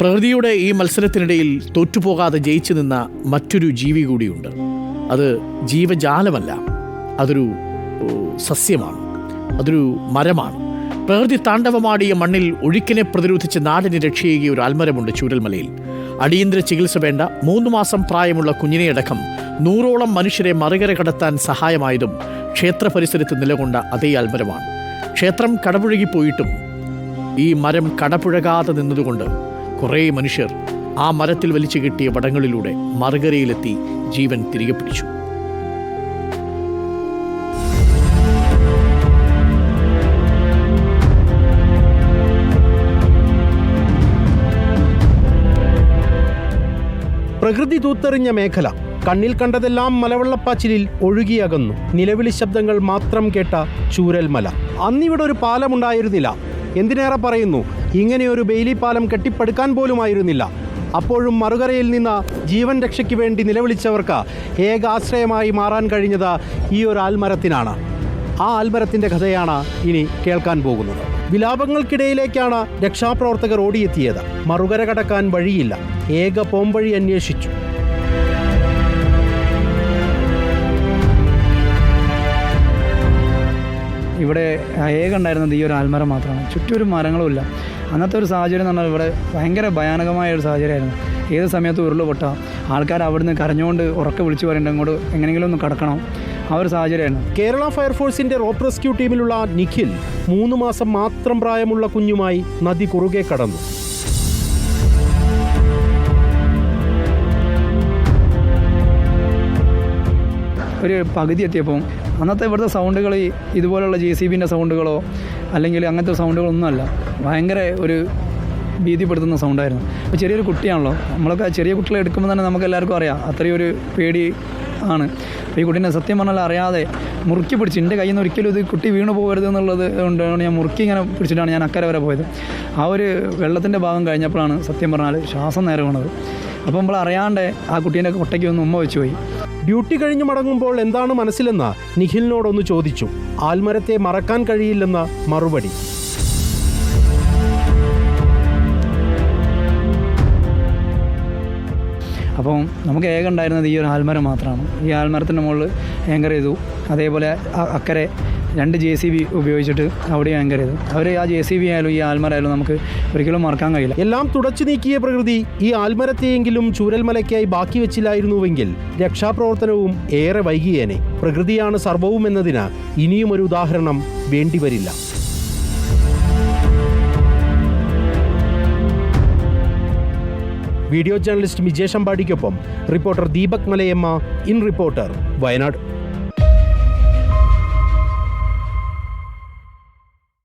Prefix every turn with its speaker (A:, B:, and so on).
A: പ്രകൃതിയുടെ ഈ മത്സരത്തിനിടയിൽ തോറ്റുപോകാതെ ജയിച്ചു നിന്ന മറ്റൊരു ജീവി കൂടിയുണ്ട്. അത് ജീവജാലമല്ല. അതൊരു സസ്യമാണ്. അതൊരു മരമാണ്. പ്രകൃതി താണ്ഡവമാടിയ മണ്ണിൽ ഒഴുക്കിനെ പ്രതിരോധിച്ച് നാടിനെ രക്ഷിക്കുക ഒരു ആൽമരമുണ്ട് ചൂരൽമലയിൽ. അടിയന്തര ചികിത്സ വേണ്ട. മൂന്ന് മാസം പ്രായമുള്ള കുഞ്ഞിനെയടക്കം നൂറോളം മനുഷ്യരെ മറികര കടത്താൻ സഹായമായതും ക്ഷേത്ര പരിസരത്ത് നിലകൊണ്ട അതേ ആൽമരമാണ്. ക്ഷേത്രം കടപുഴകിപ്പോയിട്ടും ഈ മരം കടപുഴകാതെ നിന്നതുകൊണ്ട് കുറേ മനുഷ്യർ ആ മരത്തിൽ വലിച്ചു കിട്ടിയ വടങ്ങളിലൂടെ മറുകരയിലെത്തി ജീവൻ തിരികെ പിടിച്ചു.
B: പ്രകൃതി തൂത്തെറിഞ്ഞ മേഖല കണ്ണിൽ കണ്ടതെല്ലാം മലവെള്ളപ്പാച്ചിലിൽ ഒഴുകിയകന്നു. നിലവിളി ശബ്ദങ്ങൾ മാത്രം കേട്ട ചൂരൽമല. അന്നിവിടെ ഒരു പാലമുണ്ടായിരുന്നില്ല. എന്തിനേറെ പറയുന്നു? ഇങ്ങനെയൊരു ബെയിലി പാലം കെട്ടിപ്പടുക്കാൻ പോലുമായിരുന്നില്ല. അപ്പോഴും മറുകരയിൽ നിന്ന് ജീവൻ രക്ഷയ്ക്ക് വേണ്ടി നിലവിളിച്ചവർക്ക് ഏക ആശ്രയമായി മാറാൻ കഴിഞ്ഞത് ഈ ഒരു ആൽമരത്തിനാണ്. ആ ആൽമരത്തിന്റെ കഥയാണ് ഇനി കേൾക്കാൻ പോകുന്നത്. വിലാപങ്ങൾക്കിടയിലേക്കാണ് രക്ഷാപ്രവർത്തകർ ഓടിയെത്തിയത്. മറുകര കടക്കാൻ വഴിയില്ല. ഏക പോംവഴി അന്വേഷിച്ചു.
C: ഇവിടെ ഏക ഉണ്ടായിരുന്നത് ഈ ഒരു ആൽമരം മാത്രമാണ്. ചുറ്റും ഒരു മരങ്ങളുമില്ല അന്നത്തെ ഒരു സാഹചര്യം എന്ന് പറഞ്ഞാൽ ഇവിടെ ഭയങ്കര ഭയാനകമായ ഒരു സാഹചര്യമായിരുന്നു. ഏത് സമയത്ത് ഉരുൾ പൊട്ടാം. ആൾക്കാർ അവിടുന്ന് കരഞ്ഞുകൊണ്ട് ഉറക്കെ വിളിച്ചു പറയേണ്ട അങ്ങോട്ട് എങ്ങനെയെങ്കിലും ഒന്ന് കടക്കണം. ആ ഒരു സാഹചര്യമാണ്
B: കേരള ഫയർഫോഴ്സിന്റെ റോപ്പ് റെസ്ക്യൂ ടീമിലുള്ള നിഖിൽ മൂന്ന് മാസം മാത്രം പ്രായമുള്ള കുഞ്ഞുമായി നദി കുറുകെ കടന്നു.
C: ഒരു പകുതി എത്തിയപ്പോൾ അന്നത്തെ ഇവിടുത്തെ സൗണ്ടുകൾ ഇതുപോലുള്ള ജെ സി ബിന്റെ സൗണ്ടുകളോ അല്ലെങ്കിൽ അങ്ങനത്തെ സൗണ്ടുകളൊന്നുമല്ല. ഭയങ്കര ഒരു ഭീതിപ്പെടുത്തുന്ന സൗണ്ടായിരുന്നു. അപ്പോൾ ചെറിയൊരു കുട്ടിയാണല്ലോ. നമ്മളൊക്കെ ചെറിയ കുട്ടികളെ എടുക്കുമ്പോൾ തന്നെ നമുക്ക് എല്ലാവർക്കും അറിയാം. അത്രയും ഒരു പേടി ആണ്. ഈ കുട്ടീനെ സത്യം പറഞ്ഞാൽ അറിയാതെ മുറുക്കി പിടിച്ച് എന്റെ കയ്യിൽ നിന്ന് ഒരിക്കലും ഇത് കുട്ടി വീണ് പോകരുത് എന്നുള്ളത് കൊണ്ടാണ് ഞാൻ മുറുക്കി ഇങ്ങനെ പിടിച്ചിട്ടാണ് ഞാൻ അക്കരെ വരെ പോയത്. ആ ഒരു വെള്ളത്തിന്റെ ഭാഗം കഴിഞ്ഞപ്പോഴാണ് സത്യം പറഞ്ഞാൽ ശ്വാസം നേരെ വീണത്. അപ്പോൾ നമ്മൾ അറിയാണ്ട് ആ കുട്ടീന്റെ കൊട്ടയ്ക്ക് ഒന്ന് ഉമ്മ വെച്ച് പോയി.
B: ഡ്യൂട്ടി കഴിഞ്ഞ് മടങ്ങുമ്പോൾ എന്താണ് മനസ്സിലെന്ന് നിഖിലിനോടൊന്ന് ചോദിച്ചു. ആൽമരത്തെ മറക്കാൻ കഴിയില്ലെന്ന മറുപടി.
C: അപ്പം നമുക്ക് ഏകം ഉണ്ടായിരുന്നത് ഈ ഒരു ആൽമരം മാത്രമാണ്. ഈ ആൽമരത്തിന്റെ മുകളിൽ ആങ്കർ ചെയ്തു. അതേപോലെ അക്കരെ രണ്ട് ജെ സി ബി ഉപയോഗിച്ചിട്ട് അവിടെ ആങ്കർ ചെയ്തു. അവർ ആ ജെ സി ബി ആയാലും ഈ ആൽമരായാലും നമുക്ക് ഒരിക്കലും മറക്കാൻ കഴിയില്ല.
B: എല്ലാം തുടച്ചു നീക്കിയ പ്രകൃതി ഈ ആൽമരത്തെയെങ്കിലും ചൂരൽമലയ്ക്കായി ബാക്കി വെച്ചില്ലായിരുന്നുവെങ്കിൽ രക്ഷാപ്രവർത്തനവും ഏറെ വൈകിയേനെ. പ്രകൃതിയാണ് സർവവും എന്നതിന് ഇനിയും ഒരു ഉദാഹരണം വേണ്ടിവരില്ല. Video journalist Mijesh അമ്പാടിക്കൊപ്പം reporter Deepak Malayamma in reporter Wayanad.